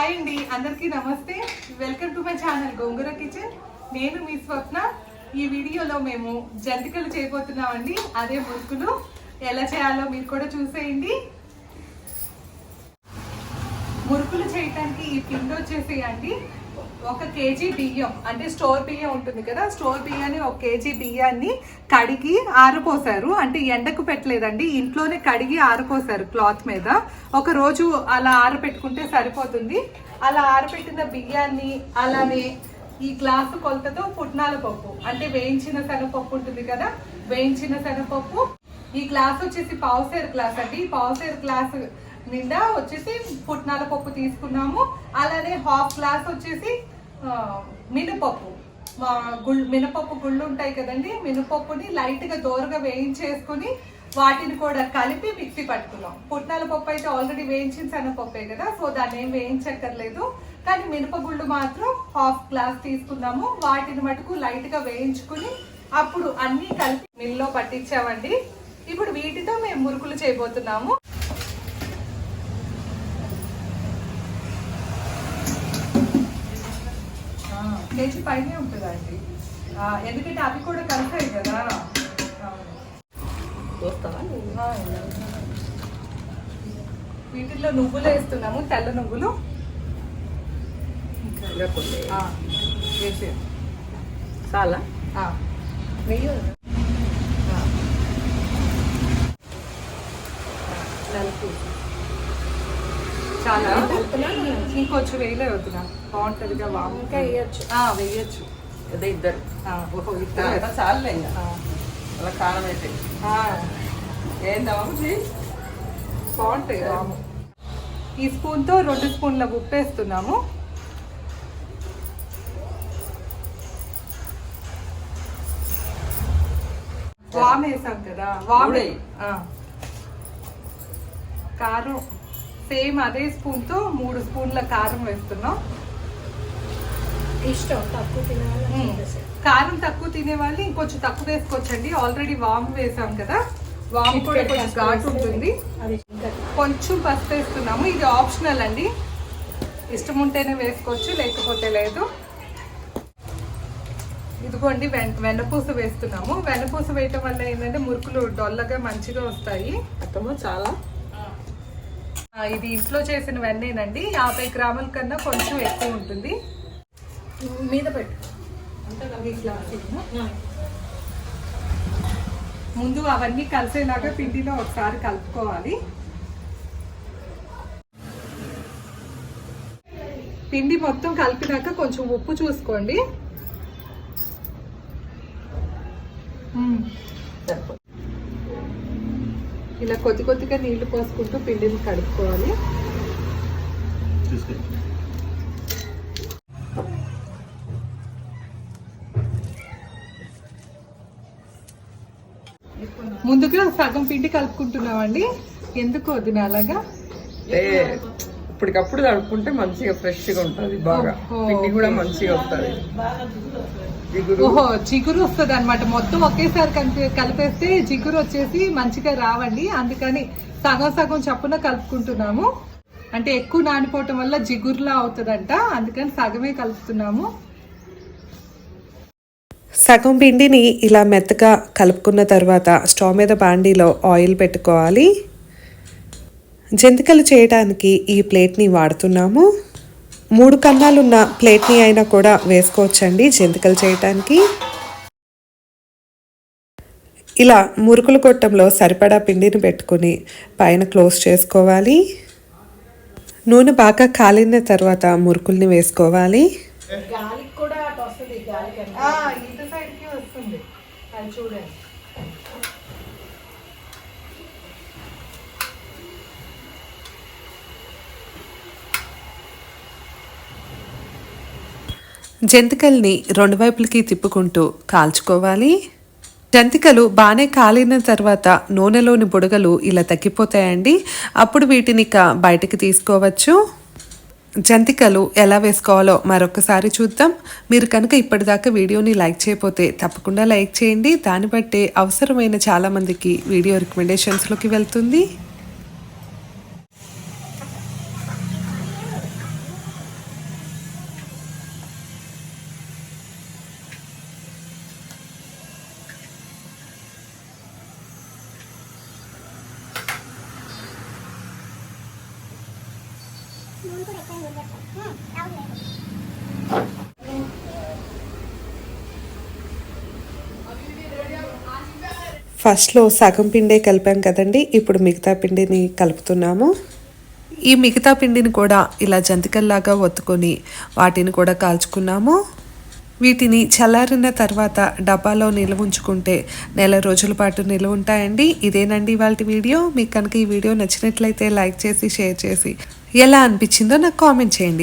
Hi అండి అందరికీ నమస్తే. Welcome to my channel Gongura kitchen. నేను మీ స్వప్న. ఈ వీడియోలో మేము జంతికలు చేయబోతున్నామండి. అదే మురుకులు. ఎలా చేయాలో మీరు కూడా చూసేయండి. మురుకులు చేయటానికి ఈ పిండి వచ్చేసేయండి. ఒక కేజీ బియ్యం అంటే స్టోర్ బియ్యం ఉంటుంది కదా స్టోర్ బియ్యాన్ని ఒక కేజీ బియ్యాన్ని కడిగి ఆరిపోసారు అంటే ఎండకు పెట్టలేదండి ఇంట్లోనే కడిగి ఆరపోసారు క్లాత్ మీద. ఒక రోజు అలా ఆరపెట్టుకుంటే సరిపోతుంది. అలా ఆరపెట్టిన బియ్యాన్ని అలానే ఈ గ్లాసు కొలతతో పుట్నాల పప్పు అంటే వేయించిన శనగపప్పు ఉంటుంది కదా వేయించిన శనగపప్పు. ఈ గ్లాస్ వచ్చేసి పావుసేరు గ్లాస్ అండి. పావుసేరు గ్లాస్ నిండా వచ్చేసి పుట్నాల పప్పు తీసుకున్నాము. అలానే హాఫ్ గ్లాస్ వచ్చేసి మినపప్పు. మా గుళ్ళు మినపప్పు గుళ్ళు ఉంటాయి కదండి మినపప్పుని లైట్గా దోరగా వేయించేసుకుని వాటిని కూడా కలిపి మిక్సీ పట్టుకున్నాం. పుట్నాల పప్పు అయితే ఆల్రెడీ వేయించిన శనగపప్పే కదా సో దాన్ని ఏం వేయించక్కర్లేదు. కానీ మినపగుళ్ళు మాత్రం హాఫ్ గ్లాస్ తీసుకున్నాము. వాటిని మటుకు లైట్గా వేయించుకుని అప్పుడు అన్నీ కలిపి మిల్లో పట్టించామండి. ఇప్పుడు వీటితో మేము మురుకులు చేయబోతున్నాము. కేజీ పైనే ఉంటుందండి. ఎందుకంటే అవి కూడా కలిసాయి కదా. వీటిల్లో నువ్వులు వేస్తున్నాము తెల్ల నువ్వులు. చాలా? వెయ్యి. చాలా? ఇంకొంచెం వేయలే అవుతున్నా బాగుంటుందిగా ఇంకా వేయొచ్చు. వేయొచ్చు. అదే ఇద్దరు. ఓహో ఇద్దరు. ఇంకా. ఆ, అలా కారం అయితే ఏందమ్మా? బాగుంటాయి వాము. ఈ స్పూన్తో రెండు స్పూన్ల ఉప్పు వేస్తున్నాము వామ్ వేసాం కదా. వామ్. కారం. సేమ్ అదే స్పూన్తో మూడు స్పూన్ల కారం వేస్తున్నాం. ఇష్టం తక్కువ ఉమ్. కారం తక్కువ తినే వాళ్ళు ఇంకొంచెం తక్కువ వేసుకోవచ్చండి. ఆల్రెడీ వామ్ వేసాం కదా వామ్ కూడా కొంచెం ఘాటు ఉంటుంది. కొంచెం పసుపు వేస్తున్నాము. ఇది ఆప్షనల్ అండి. ఇష్టం ఉంటేనే వేసుకోవచ్చు లేకపోతే లేదు. ఇదిగోండి వెన్ వెన్నపూస వేస్తున్నాము. వెన్నపూస వేయటం వల్ల ఏంటంటే మురుకులు డొల్లగా మంచిగా వస్తాయి. అత్తమ్మ చాలా ఇది ఇంట్లో చేసిన వెన్నేనండి యాభై గ్రాముల కన్నా కొంచెం ఎక్కువ ఉంటుంది. మీద పెట్టు. ముందు అవన్నీ కలిసేలాగా పిండిలో ఒకసారి కలుపుకోవాలి. పిండి మొత్తం కలిపినాక కొంచెం ఉప్పు చూసుకోండి. సరిపోతుంది ఇలా కొద్ది కొద్దిగా నీళ్ళు పోసుకుంటూ పిండిని కలుపుకోవాలి ముందుగా సగం పిండి కలుపుకుంటున్నామండి. ఎందుకు వదిన అలాగా? అంటే ఇప్పటికప్పుడు తడుపుకుంటే మంచిగా ఫ్రెష్గా ఉంటది బాగా. పిండి కూడా. మంచిగా వస్తుంది. ఓహో జిగురు వస్తుంది అనమాట మొత్తం ఒకేసారి కలిపి కలిపేస్తే జిగురు వచ్చేసి మంచిగా రావండి. అందుకని సగం సగం చప్పున కలుపుకుంటున్నాము. అంటే ఎక్కువ నానిపోవటం వల్ల జిగురులా అవుతుందంట. అందుకని సగమే కలుపుతున్నాము. సగం పిండిని ఇలా మెత్తగా కలుపుకున్న తర్వాత స్టవ్ మీద బాండీలో ఆయిల్ పెట్టుకోవాలి. జంతికలు చేయడానికి ఈ ప్లేట్ని వాడుతున్నాము. మూడు కన్నాలున్న ప్లేట్ని అయినా కూడా వేసుకోవచ్చండి జంతికలు చేయడానికి ఇలా మురుకుల కొట్టంలో సరిపడా పిండిని పెట్టుకుని పైన క్లోజ్ చేసుకోవాలి. నూనె బాగా కాలిన తర్వాత మురుకుల్ని వేసుకోవాలి. గాలికి కూడా అటు వస్తుంది గాలికి అని. ఇటు సైడ్కి వస్తుంది. అది చూడండి. జంతికల్ని రెండు వైపులకి తిప్పుకుంటూ కాల్చుకోవాలి. జంతికలు బాగానే కాలిన తర్వాత నూనెలోని బుడగలు ఇలా తగ్గిపోతాయండి. అప్పుడు వీటిని ఇక బయటికి తీసుకోవచ్చు. జంతికలు ఎలా వేసుకోవాలో మరొకసారి చూద్దాం. మీరు కనుక ఇప్పటిదాకా వీడియోని లైక్ చేయకపోతే తప్పకుండా లైక్ చేయండి. దాన్ని బట్టే అవసరమైన చాలామందికి వీడియో రికమెండేషన్స్లోకి వెళ్తుంది. ఫస్ట్లో సగం పిండే కలిపాం కదండి ఇప్పుడు మిగతా పిండిని కలుపుతున్నాము. ఈ మిగతా పిండిని కూడా ఇలా జంతికల్లాగా ఒత్తుకొని వాటిని కూడా కాల్చుకున్నాము. వీటిని చల్లారిన తర్వాత డబ్బాలో నిల్వ ఉంచుకుంటే నెల రోజుల పాటు నిల్వ ఉంటాయండి. ఇదేనండి ఇవాళ వీడియో. మీకు కనుక ఈ వీడియో నచ్చినట్లయితే లైక్ చేసి షేర్ చేసి ఎలా అనిపించిందో నాకు కామెంట్ చేయండి.